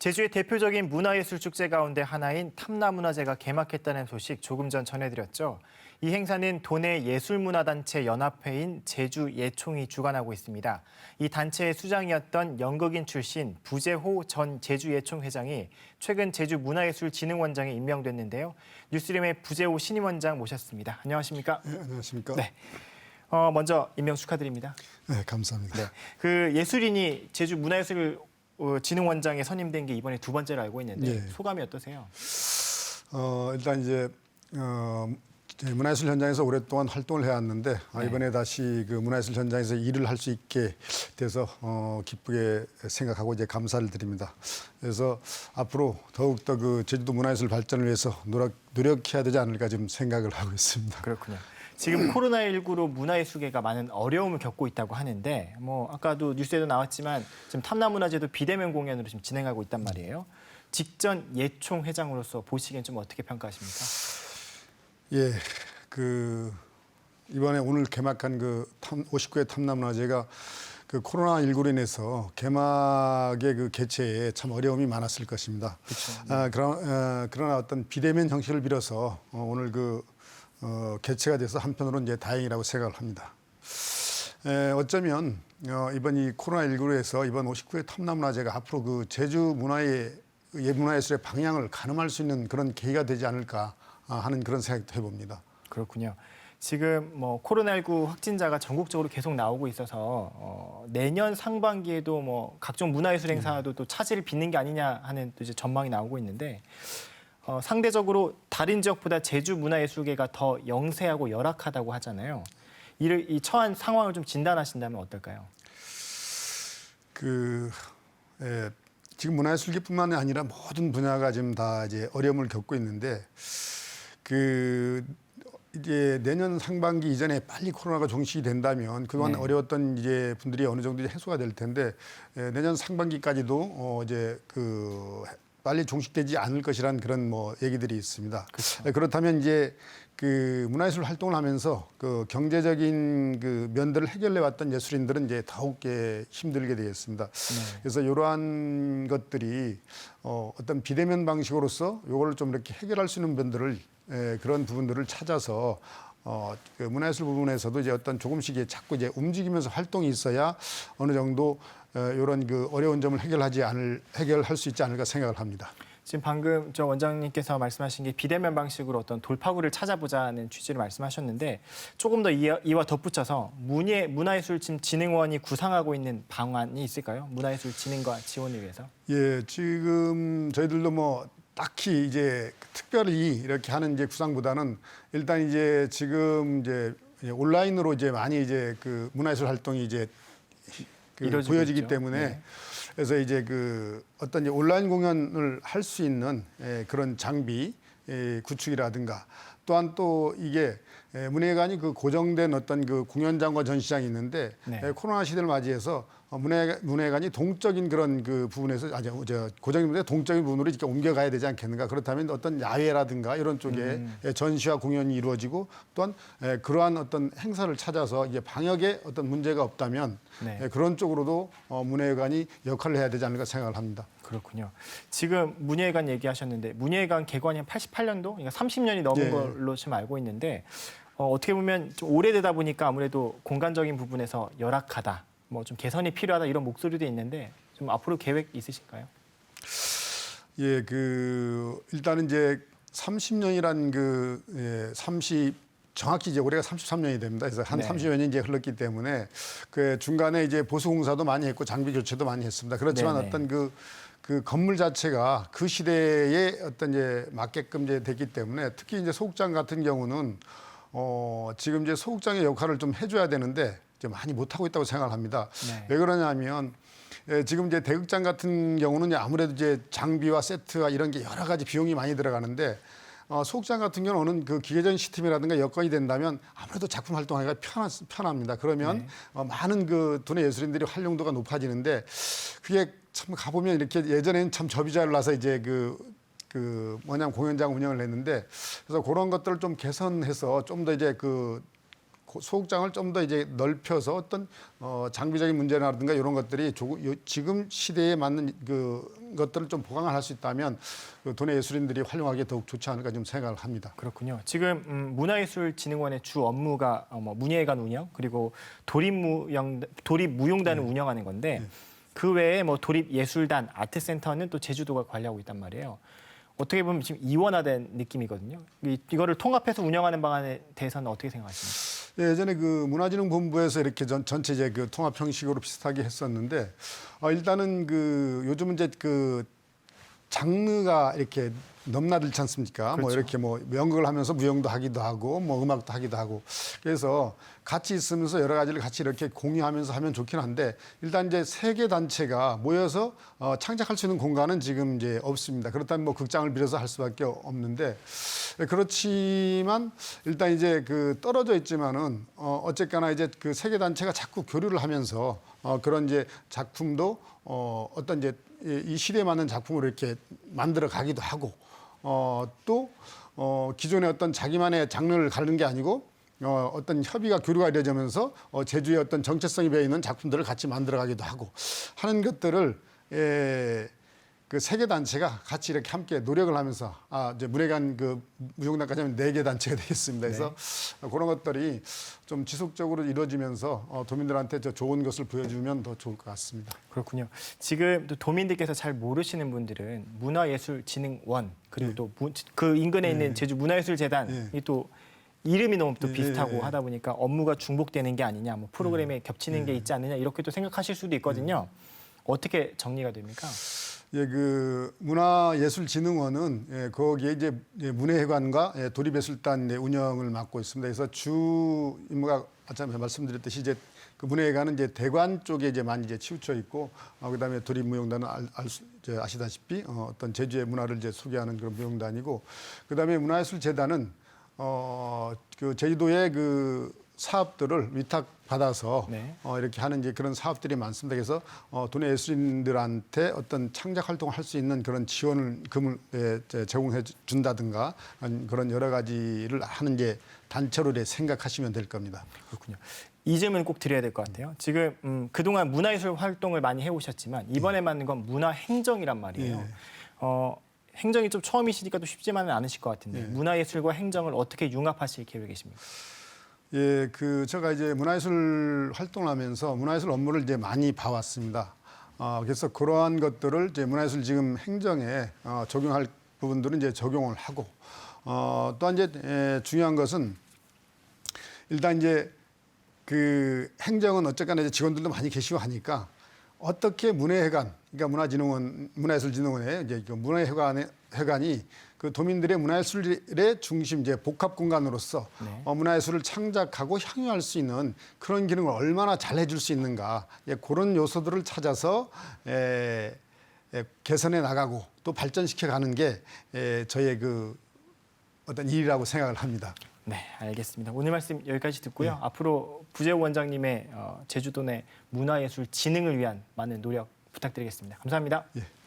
제주의 대표적인 문화예술 축제 가운데 하나인 탐나문화제가 개막했다는 소식 조금 전 전해드렸죠. 이 행사는 도내 예술문화단체 연합회인 제주예총이 주관하고 있습니다. 이 단체의 수장이었던 연극인 출신 부재호 전 제주예총 회장이 최근 제주문화예술진흥원장에 임명됐는데요. 뉴스림의 부재호 신임원장 모셨습니다. 안녕하십니까? 네, 안녕하십니까? 네. 어, 먼저 임명 축하드립니다. 네, 감사합니다. 네. 그 예술인이 제주 문화예술 어, 진흥원장에 선임된 게 이번에 두 번째로 알고 있는데 예. 소감이 어떠세요? 어, 일단 이제 어, 문화예술 현장에서 오랫동안 활동을 해왔는데 아, 네. 이번에 다시 그 문화예술 현장에서 일을 할 수 있게 돼서 어, 기쁘게 생각하고 이제 감사를 드립니다. 그래서 앞으로 더욱 더 그 제주도 문화예술 발전을 위해서 노력 노력해야 되지 않을까 지금 생각을 하고 있습니다. 그렇군요. 지금 코로나19로 문화예술계가 많은 어려움을 겪고 있다고 하는데 뭐 아까도 뉴스에도 나왔지만 지금 탐나문화제도 비대면 공연으로 지금 진행하고 있단 말이에요. 직전 예총 회장으로서 보시기엔 좀 어떻게 평가하십니까? 예, 그 이번에 오늘 개막한 그 탐, 59회 탐남문화제가 그 코로나 19로 인해서 개막의 그 개최에 참 어려움이 많았을 것입니다. 아, 그러, 어, 그러나 어떤 비대면 형식을 빌어서 어, 오늘 그 어, 개최가 돼서 한편으로는 이제 다행이라고 생각을 합니다. 에, 어쩌면 어, 이번 이 코로나 19로 해서 이번 59회 탐남문화제가 앞으로 그 제주 문화의 예문화예술의 방향을 가늠할 수 있는 그런 계기가 되지 않을까 아, 하는 그런 생각도 해봅니다. 그렇군요. 지금 뭐 코로나19 확진자가 전국적으로 계속 나오고 있어서 어, 내년 상반기에도 뭐 각종 문화예술 행사도 또 차질을 빚는 게 아니냐 하는 또 이제 전망이 나오고 있는데 어, 상대적으로 다른 지역보다 제주 문화예술계가 더 영세하고 열악하다고 하잖아요. 이를 이 처한 상황을 좀 진단하신다면 어떨까요? 그 예, 지금 문화예술계뿐만이 아니라 모든 분야가 지금 다 이제 어려움을 겪고 있는데 그 이제 내년 상반기 이전에 빨리 코로나가 종식이 된다면 그동안 네. 어려웠던 이제 분들이 어느 정도 해소가 될 텐데 예, 내년 상반기까지도 어 이제 그 빨리 종식되지 않을 것이란 그런 뭐 얘기들이 있습니다. 예, 그렇다면 이제 그 문화예술 활동을 하면서 그 경제적인 그 면들을 해결해 왔던 예술인들은 이제 더욱 예, 힘들게 되겠습니다. 그래서 이러한 것들이 어, 어떤 비대면 방식으로서 요거를 좀 이렇게 해결할 수 있는 면들을 예, 그런 부분들을 찾아서 어, 그 문화예술 부분에서도 이제 어떤 조금씩 이제 자꾸 이제 움직이면서 활동이 있어야 어느 정도 어, 이런 그 어려운 점을 해결하지 않을 해결할 수 있지 않을까 생각을 합니다. 지금 방금 저 원장님께서 말씀하신 게 비대면 방식으로 어떤 돌파구를 찾아보자는 취지를 말씀하셨는데 조금 더 이와, 이와 덧붙여서 문예 문화예술진흥원이 구상하고 있는 방안이 있을까요? 문화예술진흥과 지원을 위해서? 예, 지금 저희들도 뭐 딱히 이제 특별히 이렇게 하는 이제 구상보다는 일단 이제 지금 이제 온라인으로 이제 많이 이제 그 문화예술 활동이 이제 그 보여지기 있죠. 때문에 네. 그래서 이제 그 어떤 이제 온라인 공연을 할 수 있는 예, 그런 장비 예, 구축이라든가 또한 또 이게 예, 문예관이 그 고정된 어떤 그 공연장과 전시장이 있는데 네. 예, 코로나 시대를 맞이해서 어, 문예 문예관이 동적인 그런 그 부분에서 아니 저 고정인 부분에 동적인 부분으로 이렇게 옮겨가야 되지 않겠는가 그렇다면 어떤 야외라든가 이런 쪽에 음. 예, 전시와 공연이 이루어지고 또한 예, 그러한 어떤 행사를 찾아서 이제 방역에 어떤 문제가 없다면 네. 예, 그런 쪽으로도 어, 문예관이 역할을 해야 되지 않을까 생각을 합니다. 그렇군요. 지금 문예관 얘기하셨는데 문예관 개관이 한 88년도, 그러니까 30년이 넘은 예. 걸로 지금 알고 있는데 어, 어떻게 보면 좀 오래되다 보니까 아무래도 공간적인 부분에서 열악하다, 뭐 좀 개선이 필요하다 이런 목소리도 있는데 좀 앞으로 계획 있으실까요? 예, 그 일단은 이제 30년이란 그 예, 30 정확히 이제 올해가 33년이 됩니다. 그래서 한 네. 30년이 이제 흘렀기 때문에 그 중간에 이제 보수 공사도 많이 했고 장비 교체도 많이 했습니다. 그렇지만 네네. 어떤 그그 건물 자체가 그 시대에 어떤 이제 맞게끔 이제 됐기 때문에 특히 이제 소극장 같은 경우는 어 지금 이제 소극장의 역할을 좀 해줘야 되는데 이제 많이 못 하고 있다고 생각을 합니다. 네. 왜 그러냐면 예, 지금 이제 대극장 같은 경우는 아무래도 이제 장비와 세트와 이런 게 여러 가지 비용이 많이 들어가는데 어, 소극장 같은 경우는 그 기계적인 시스템이라든가 여건이 된다면 아무래도 작품 활동하기가 편하, 편합니다. 그러면 어, 많은 그 도내 예술인들이 활용도가 높아지는데 그게 참 가보면 이렇게 예전에는 참 접이자를 나서 이제 그 그 뭐냐면 공연장 운영을 했는데 그래서 그런 것들을 좀 개선해서 좀 더 이제 그 고- 소극장을 좀 더 이제 넓혀서 어떤 어, 장비적인 문제라든가 이런 것들이 조금 요- 지금 시대에 맞는 그 것들을 좀 보강을 할 수 있다면 그 도내 예술인들이 활용하기에 더욱 좋지 않을까 좀 생각을 합니다. 그렇군요. 지금 음, 문화예술진흥원의 주 업무가 어, 뭐 문예회관 운영 그리고 도립무용 도립무용단을 운영하는 건데 그 외에 뭐 도립예술단 아트센터는 또 제주도가 관리하고 있단 말이에요. 어떻게 보면 지금 이원화된 느낌이거든요. 이, 이거를 통합해서 운영하는 방안에 대해서는 어떻게 생각하십니까? 예, 예전에 그 문화진흥본부에서 이렇게 전, 전체 이제 그 통합 형식으로 비슷하게 했었는데 어, 일단은 그 요즘은 이제 그 장르가 이렇게 넘나들지 않습니까? 뭐 그렇죠. 이렇게 뭐 연극을 하면서 무용도 하기도 하고 뭐 음악도 하기도 하고 그래서 같이 있으면서 여러 가지를 같이 이렇게 공유하면서 하면 좋긴 한데 일단 이제 세 개 단체가 모여서 어, 창작할 수 있는 공간은 지금 이제 없습니다. 그렇다면 뭐 극장을 빌어서 할 수밖에 없는데 예, 그렇지만 일단 이제 그 떨어져 있지만은 어, 어쨌거나 이제 그 세 개 단체가 자꾸 교류를 하면서 어, 그런 이제 작품도 어, 어떤 이제 이- 이 시대에 맞는 작품으로 이렇게 만들어 가기도 하고 어, 또 어, 기존의 어떤 자기만의 장르를 가르는 게 아니고 어, 어떤 협의가 교류가 이루어지면서 어, 제주의 어떤 정체성이 배어 있는 작품들을 같이 만들어 가기도 하고 하는 것들을 예, 그 세 개 단체가 같이 이렇게 함께 노력을 하면서 아 이제 문예관 그 무용단까지 하면 네 개 단체가 되겠습니다. 그래서 그런 것들이 좀 지속적으로 이루어지면서 어, 도민들한테 저 좋은 것을 보여주면 더 좋을 것 같습니다. 그렇군요. 지금 또 도민들께서 잘 모르시는 분들은 문화예술진흥원 그리고 또그 인근에 있는 제주 문화예술재단이 예. 또 이름이 너무 또 예, 비슷하고 예, 예. 하다 보니까 업무가 중복되는 게 아니냐, 뭐 프로그램에 겹치는 예. 게 있지 않느냐 이렇게 또 생각하실 수도 있거든요. 어떻게 정리가 됩니까? 예, 그 문화예술진흥원은 예, 거기에 이제 예, 문예회관과 예, 도립예술단 의 운영을 맡고 있습니다. 그래서 주 임무가 아까 말씀드렸듯이 이제 그 문예회관은 이제 대관 쪽에 이제 많이 이제 치우쳐 있고 어, 그다음에 도립무용단은 알, 알 수, 이제 아시다시피 어, 어떤 제주의 문화를 이제 소개하는 그런 무용단이고 그다음에 문화예술재단은 어, 그 제주도의 그 사업들을 위탁 받아서 네. 어, 이렇게 하는 이제 그런 사업들이 많습니다. 그래서 어, 도내 예술인들한테 어떤 창작 활동을 할 수 있는 그런 지원을 금을 예, 제- 제공해 주- 준다든가 그런 여러 가지를 하는 이제 단체로 이렇게 생각하시면 될 겁니다. 그렇군요. 이 질문 꼭 드려야 될 것 같아요. 지금 음, 그동안 문화예술 활동을 많이 해오셨지만 이번에 맡는 건 문화행정이란 말이에요. 예. 어, 행정이 좀 처음이시니까 또 쉽지만은 않으실 것 같은데 예. 문화예술과 행정을 어떻게 융합하실 계획이십니까? 예, 그 제가 이제 문화예술 활동을 하면서 문화예술 업무를 이제 많이 봐왔습니다. 어, 그래서 그러한 것들을 이제 문화예술 지금 행정에 어, 적용할 부분들은 이제 적용을 하고 어, 또한 이제 에, 중요한 것은 일단 이제 그 행정은 어쨌거나 이제 직원들도 많이 계시고 하니까 어떻게 문화회관, 그러니까 문화진흥원, 문화예술진흥원의 이제 그 문화회관의 회관이 그 도민들의 문화예술의 중심 이제 복합 공간으로서 네. 어, 문화예술을 창작하고 향유할 수 있는 그런 기능을 얼마나 잘 해줄 수 있는가 예, 그런 요소들을 찾아서 에, 에, 개선해 나가고 또 발전시켜 가는 게 에, 저의 그 어떤 일이라고 생각을 합니다. 네, 알겠습니다. 오늘 말씀 여기까지 듣고요. 네. 앞으로 부재호 원장님의 어, 제주도 내 문화예술 진흥을 위한 많은 노력 부탁드리겠습니다. 감사합니다. 예.